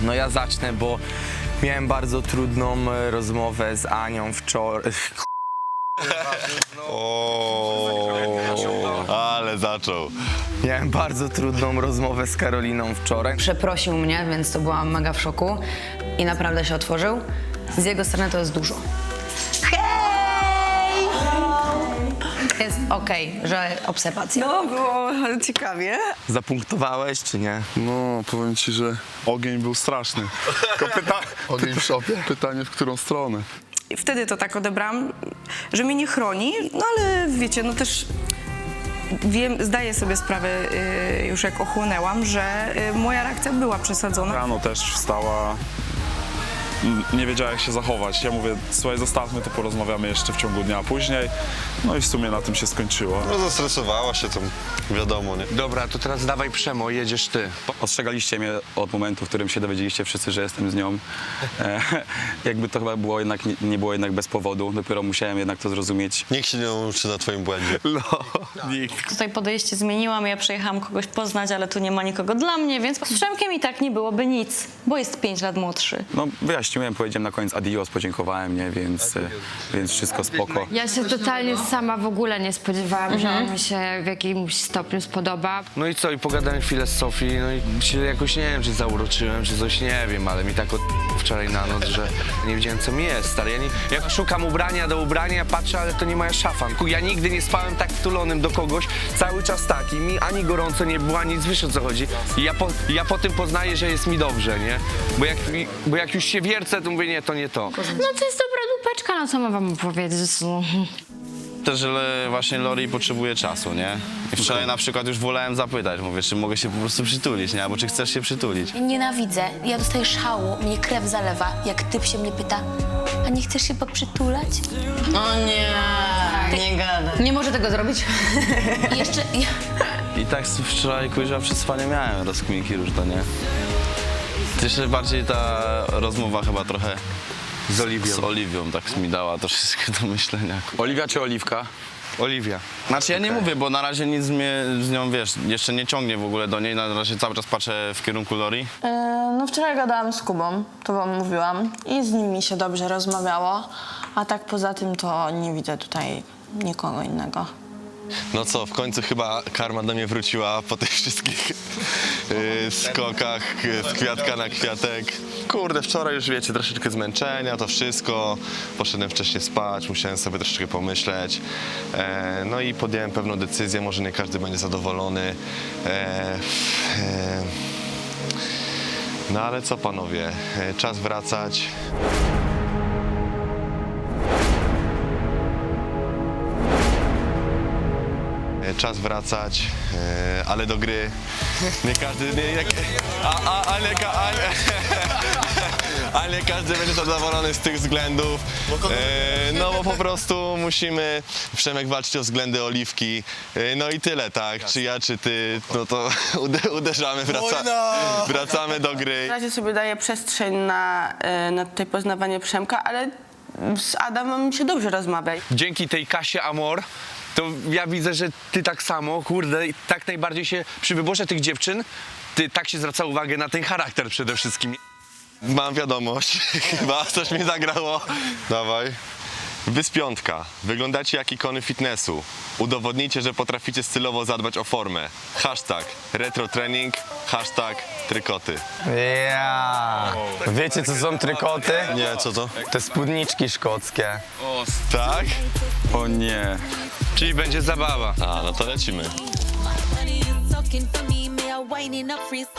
No ja zacznę, bo miałem bardzo trudną e, rozmowę z Anią wczoraj. Ale zaczął. Miałem bardzo trudną rozmowę z Karoliną wczoraj. Przeprosił mnie, więc to byłam mega w szoku i naprawdę się otworzył. Z jego strony to jest dużo. Jest okej, że obserwacja. No, było ciekawie. Zapunktowałeś czy nie? No, powiem ci, że ogień był straszny. Tylko pyta... Ogień w szopie? Pytanie, w którą stronę. I wtedy to tak odebrałam, że mnie nie chroni, no ale wiecie, no też wiem, zdaję sobie sprawę y, już jak ochłonęłam, że y, moja reakcja była przesadzona. Rano też wstała, nie wiedziała jak się zachować. Ja mówię, słuchaj, zostawmy to, porozmawiamy jeszcze w ciągu dnia później. No i w sumie na tym się skończyło. No zestresowała się, to wiadomo, nie? Dobra, to teraz dawaj Przemo, jedziesz ty. Ostrzegaliście mnie od momentu, w którym się dowiedzieliście wszyscy, że jestem z nią. E, jakby to chyba było jednak, nie, było jednak bez powodu. Dopiero musiałem jednak to zrozumieć. Nikt się nie uczy na twoim błędzie. No, nikt. Tutaj podejście zmieniłam, ja przyjechałam kogoś poznać, ale tu nie ma nikogo dla mnie, więc z Przemkiem i tak nie byłoby nic, bo jest 5 lat młodszy. No wyjaśniłem, powiedziałem na koniec adios, podziękowałem, nie, więc, e, więc wszystko spoko. Ja się totalnie sama w ogóle nie spodziewałam, że on mi się w jakimś stopniu spodoba. No i co, i pogadałem chwilę z Sofii, no i się jakoś, nie wiem, czy zauroczyłem, czy coś, nie wiem, ale mi tak od wczoraj na noc, że nie wiedziałem, co mi jest, stary. Ja, nie, ja szukam ubrania do ubrania, patrzę, ale to nie moja szafa. Ja nigdy nie spałem tak wtulonym do kogoś, cały czas tak i mi ani gorąco nie było, ani wiesz o co chodzi. I ja po, ja po tym poznaję, że jest mi dobrze, nie? Bo jak, bo jak już się wiercę, to mówię, nie, to nie to. No to jest dobra dupeczka, no co mam wam powiedzieć. Też, że właśnie Lori potrzebuje czasu, nie? I wczoraj na przykład już wolałem zapytać, mówię, czy mogę się po prostu przytulić, nie? Albo czy chcesz się przytulić. Nienawidzę. Ja dostaję szału, mnie krew zalewa, jak typ się mnie pyta, a nie chcesz się poprzytulać? O nie, nie gadaj. Nie może tego zrobić? I jeszcze... Ja... I tak wczoraj kuźwa przy spaniu miałem rozkminki różne, nie? Jeszcze bardziej ta rozmowa chyba trochę Z Oliwią. z Oliwią tak mi dała troszeczkę do myślenia. Oliwia czy Oliwka? Oliwia. Znaczy ja nie mówię, bo na razie nic mnie z nią, wiesz, jeszcze nie ciągnie w ogóle do niej, na razie cały czas patrzę w kierunku Lori. No wczoraj gadałam z Kubą, to wam mówiłam i z nim mi się dobrze rozmawiało, a tak poza tym to nie widzę tutaj nikogo innego. No co, w końcu chyba karma do mnie wróciła po tych wszystkich skokach z kwiatka na kwiatek. Kurde, wczoraj już wiecie, troszeczkę zmęczenia, to wszystko. Poszedłem wcześniej spać, musiałem sobie troszeczkę pomyśleć. E, no i podjąłem pewną decyzję, może nie każdy będzie zadowolony. E, e, no ale co panowie, czas wracać. Czas wracać, e, ale do gry. Nie każdy. Nie, nie, a, a, ale, ale, ale każdy będzie zadowolony z tych względów. E, no bo po prostu musimy. Przemek walczyć o względy oliwki. E, no i tyle, tak? Czy ja, czy ty, no to ude- uderzamy, wraca, wracamy do gry. Na razie sobie daję przestrzeń na, na tutaj poznawanie Przemka, ale z Adamem się dobrze rozmawia. dzięki tej Kasie Amor, to ja widzę, że ty tak samo, kurde, tak najbardziej się przy wyborze tych dziewczyn, ty tak się zwraca uwagę na ten charakter przede wszystkim. Mam wiadomość, chyba coś mi zagrało. Dawaj. Wyspiątka. Wyglądacie jak ikony fitnessu. Udowodnijcie, że potraficie stylowo zadbać o formę. Hashtag retrotrening, hashtag trykoty. Ja. Wiecie co są trykoty? Nie, co to? Te spódniczki szkockie. Tak? O nie. Czyli będzie zabawa. A, no to lecimy. Money is talking for me, may I whining up free